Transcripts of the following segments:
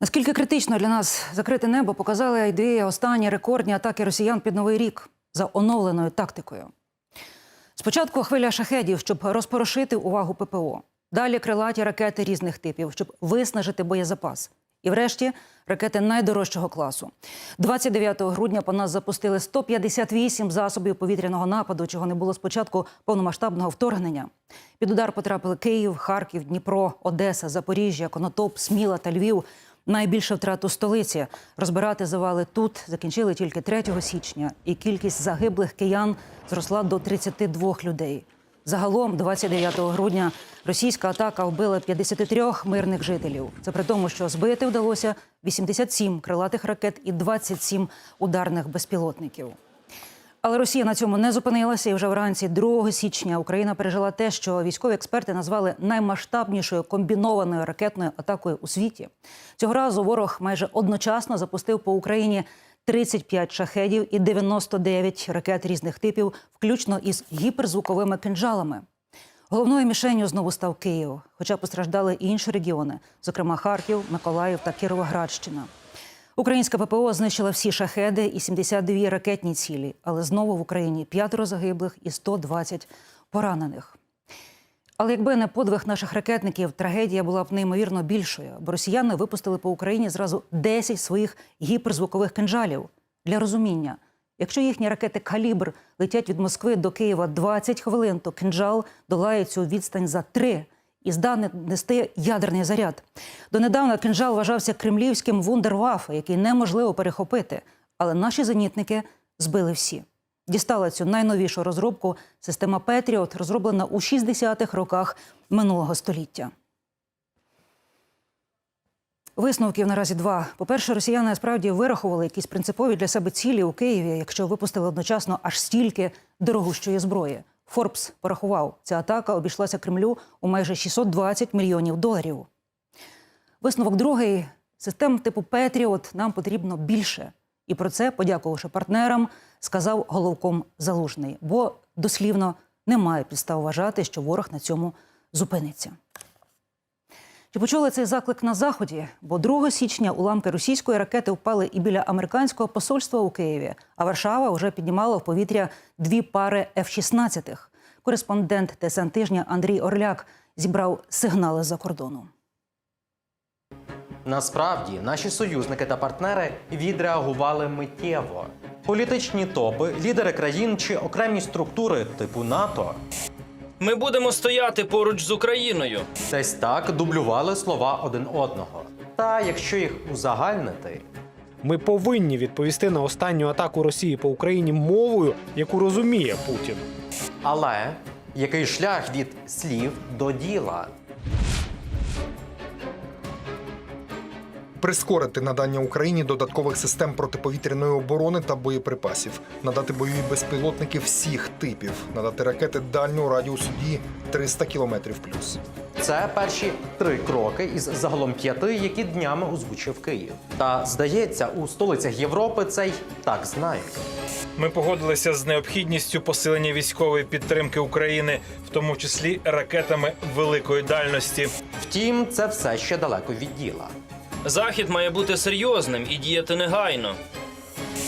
Наскільки критично для нас закрите небо показали й дві останні рекордні атаки росіян під новий рік за оновленою тактикою. Спочатку хвиля шахедів, щоб розпорошити увагу ППО. Далі крилаті ракети різних типів, щоб виснажити боєзапас. І врешті ракети найдорожчого класу. 29 грудня по нас запустили 158 засобів повітряного нападу, чого не було спочатку повномасштабного вторгнення. Під удар потрапили Київ, Харків, Дніпро, Одеса, Запоріжжя, Конотоп, Сміла та Львів. Найбільше втрат у столиці. Розбирати завали тут закінчили тільки 3 січня, і кількість загиблих киян зросла до 32 людей. Загалом, 29 грудня, російська атака вбила 53 мирних жителів. Це при тому, що збити вдалося 87 крилатих ракет і 27 ударних безпілотників. Але Росія на цьому не зупинилася, і вже вранці 2 січня Україна пережила те, що військові експерти назвали наймасштабнішою комбінованою ракетною атакою у світі. Цього разу ворог майже одночасно запустив по Україні 35 шахедів і 99 ракет різних типів, включно із гіперзвуковими кинджалами. Головною мішенню знову став Київ, хоча постраждали і інші регіони, зокрема Харків, Миколаїв та Кіровоградщина. Українська ППО знищила всі шахеди і 72 ракетні цілі, але знову в Україні п'ятеро загиблих і 120 поранених. Але якби не подвиг наших ракетників, трагедія була б неймовірно більшою, бо росіяни випустили по Україні зразу 10 своїх гіперзвукових кинжалів. Для розуміння, якщо їхні ракети калібр летять від Москви до Києва 20 хвилин, то кинжал долає цю відстань за 3 і здатний нести ядерний заряд. Донедавна кинжал вважався кремлівським вундервафе, який неможливо перехопити. Але наші зенітники збили всі. Дістала цю найновішу розробку система Петріот, розроблена у 60-х роках минулого століття. Висновків наразі два. По-перше, росіяни справді вирахували якісь принципові для себе цілі у Києві, якщо випустили одночасно аж стільки дорогущої зброї. Форбс порахував, ця атака обійшлася Кремлю у майже 620 мільйонів доларів. Висновок другий: систем типу Петріот нам потрібно більше. І про це, подякувавши партнерам, сказав головком Залужний, бо дослівно немає підстав вважати, що ворог на цьому зупиниться. Чи почули цей заклик на заході? Бо 2 січня уламки російської ракети впали і біля американського посольства у Києві, а Варшава вже піднімала в повітря дві пари F-16. Кореспондент ТСН тижня Андрій Орляк зібрав сигнали з-за кордону. Насправді наші союзники та партнери відреагували миттєво. Політичні топи, лідери країн чи окремі структури типу НАТО Ми будемо стояти поруч з Україною. десь так дублювали слова один одного. Та якщо їх узагальнити, Ми повинні відповісти на останню атаку Росії по Україні мовою, яку розуміє Путін. але який шлях від слів до діла? Прискорити надання Україні додаткових систем протиповітряної оборони та боєприпасів, надати бойові безпілотники всіх типів, надати ракети дальнього радіусу дії 300 кілометрів плюс. Це перші три кроки із загалом п'яти, які днями озвучив Київ. Та здається, у столицях Європи цей так знають. Ми погодилися з необхідністю посилення військової підтримки України, в тому числі ракетами великої дальності. Втім, це все ще далеко від діла. Захід має бути серйозним і діяти негайно.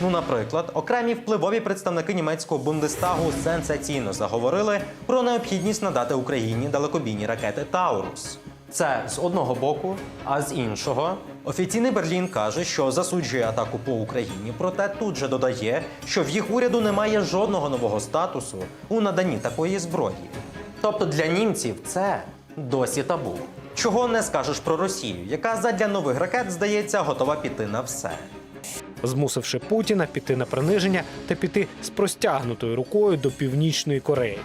Ну, наприклад, окремі впливові представники німецького Бундестагу сенсаційно заговорили про необхідність надати Україні далекобійні ракети Таурус. Це з одного боку, а з іншого, офіційний Берлін каже, що засуджує атаку по Україні, проте тут же додає, що в їх уряду немає жодного нового статусу у наданні такої зброї. Тобто для німців це досі табу. Чого не скажеш про Росію, яка задля нових ракет здається готова піти на все. змусивши Путіна піти на приниження та піти з простягнутою рукою до північної Кореї.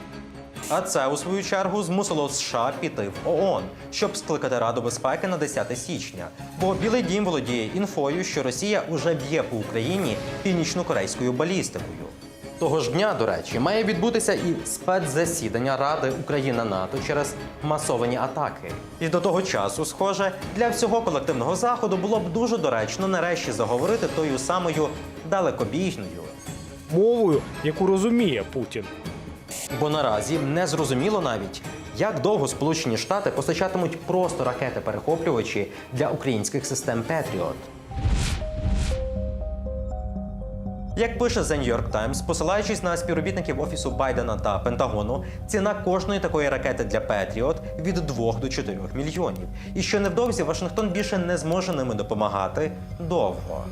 А це у свою чергу змусило США піти в ООН, щоб скликати Раду безпеки на 10 січня. Бо Білий Дім володіє інфою, що Росія уже б'є по Україні північно-корейською балістикою. Того ж дня, до речі, має відбутися і спецзасідання Ради Україна-НАТО через масовані атаки. І до того часу, схоже, для всього колективного заходу було б дуже доречно нарешті заговорити тою самою далекобіжною Мовою, яку розуміє Путін. Бо наразі не зрозуміло навіть, Як довго Сполучені Штати постачатимуть просто ракети-перехоплювачі для українських систем Петріот? Як пише The New York Times, посилаючись на співробітників офісу Байдена та Пентагону, ціна кожної такої ракети для Петріот від 2 до 4 мільйонів. І що невдовзі Вашингтон більше не зможе ними допомагати довго.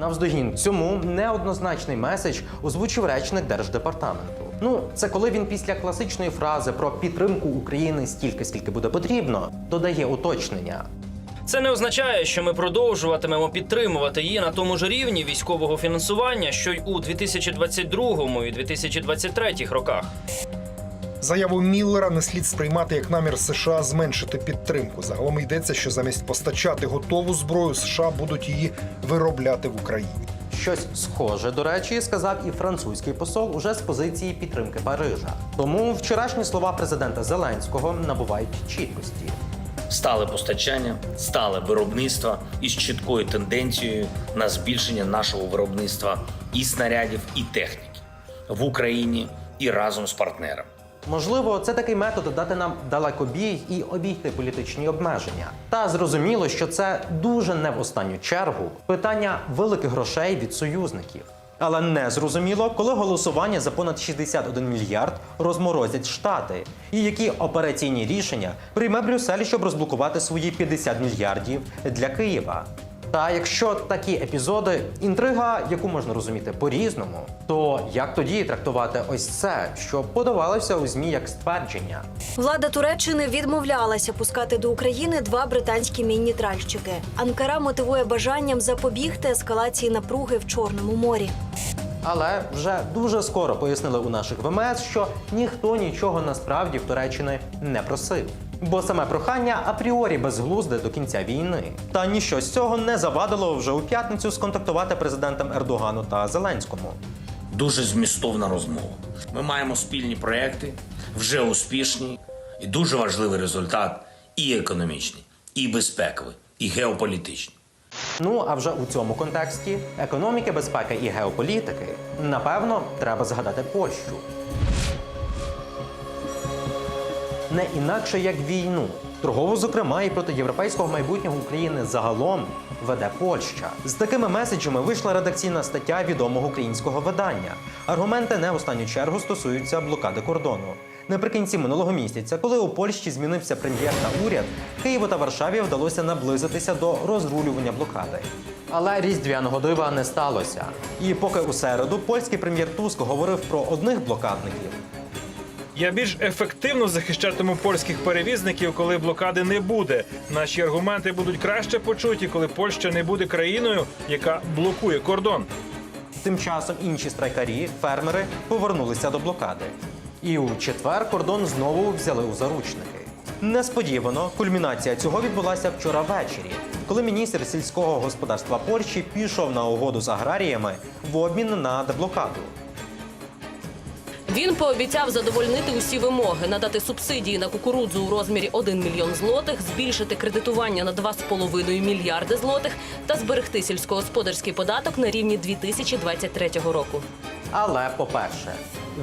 Навздогін цьому неоднозначний меседж озвучив речник держдепартаменту. Ну, це коли він після класичної фрази про підтримку України стільки, скільки буде потрібно, додає уточнення. Це не означає, що ми продовжуватимемо підтримувати її на тому ж рівні військового фінансування, що й у 2022 і 2023 роках. Заяву Міллера не слід сприймати як намір США зменшити підтримку. Загалом йдеться, що замість постачати готову зброю, США будуть її виробляти в Україні. Щось схоже, до речі, сказав і французький посол уже з позиції підтримки Парижа. Тому вчорашні слова президента Зеленського набувають чіткості. Стале постачання, стале виробництво із чіткою тенденцією на збільшення нашого виробництва і снарядів, і техніки в Україні і разом з партнерами. Можливо, це такий метод дати нам далекобій і обійти політичні обмеження. Та зрозуміло, що це дуже не в останню чергу питання великих грошей від союзників. Але не зрозуміло, коли голосування за понад 61 мільярд розморозять штати, і які операційні рішення прийме Брюссель, щоб розблокувати свої 50 мільярдів для Києва. Та якщо такі епізоди інтрига, яку можна розуміти по-різному, то як тоді трактувати ось це, що подавалося у змі як ствердження? Влада Туреччини відмовлялася пускати до України два британські міні-тральщики. Анкара мотивує бажанням запобігти ескалації напруги в Чорному морі. Але вже дуже скоро пояснили у наших ВМС, що ніхто нічого насправді в Туреччини не просив. Бо саме прохання апріорі безглузде до кінця війни. Та ніщо з цього не завадило вже у п'ятницю сконтактувати президентам Ердогану та Зеленському. Дуже змістовна розмова. Ми маємо спільні проекти, вже успішні, і дуже важливий результат і економічний, і безпековий, і геополітичний. Ну а вже у цьому контексті економіки, безпеки і геополітики, напевно, треба згадати Польщу. Не інакше як війну, торгову, зокрема, і проти європейського майбутнього України загалом веде Польща. З такими меседжами вийшла редакційна стаття відомого українського видання. Аргументи не в останню чергу стосуються блокади кордону. Наприкінці минулого місяця, коли у Польщі змінився прем'єр та уряд, Києву та Варшаві вдалося наблизитися до розрулювання блокади. Але різдвяного дива не сталося. І поки у середу польський прем'єр Туск говорив про одних блокадників, Я більш ефективно захищатиму польських перевізників, коли блокади не буде. Наші аргументи будуть краще почуті, коли Польща не буде країною, яка блокує кордон. Тим часом інші страйкарі, фермери, повернулися до блокади. І у четвер кордон знову взяли у заручники. Несподівано кульмінація цього відбулася вчора ввечері, коли міністр сільського господарства Польщі пішов на угоду з аграріями в обмін на деблокаду. Він пообіцяв задовольнити усі вимоги, надати субсидії на кукурудзу у розмірі 1 мільйон злотих, збільшити кредитування на 2,5 мільярди злотих та зберегти сільськогосподарський податок на рівні 2023 року. Але, по-перше,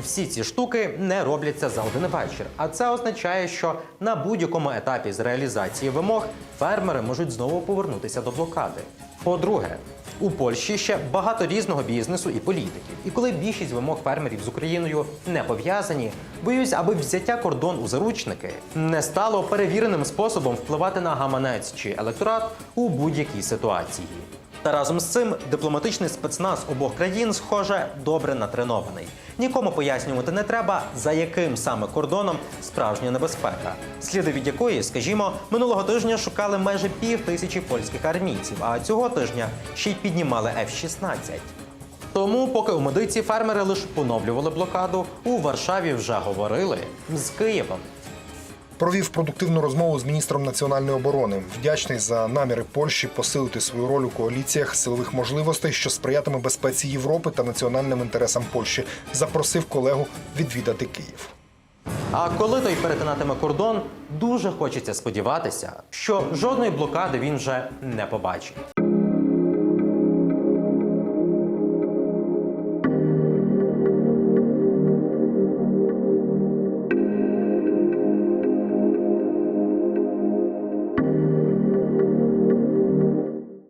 всі ці штуки не робляться за один вечір. А це означає, що на будь-якому етапі з реалізації вимог фермери можуть знову повернутися до блокади. По-друге, у Польщі ще багато різного бізнесу і політиків. І коли більшість вимог фермерів з Україною не пов'язані, боюсь, аби взяття кордон у заручники не стало перевіреним способом впливати на гаманець чи електорат у будь-якій ситуації. Та разом з цим дипломатичний спецназ обох країн, схоже, добре натренований. Нікому пояснювати не треба, за яким саме кордоном справжня небезпека, сліди від якої, скажімо, минулого тижня шукали майже пів тисячі польських армійців, а цього тижня ще й піднімали F-16. Тому, поки у медиці фермери лише поновлювали блокаду, у Варшаві вже говорили з Києвом. Провів продуктивну розмову з міністром національної оборони. Вдячний за наміри Польщі посилити свою роль у коаліціях силових можливостей, що сприятиме безпеці Європи та національним інтересам Польщі. Запросив колегу відвідати Київ. А коли той перетинатиме кордон, дуже хочеться сподіватися, що жодної блокади він вже не побачить.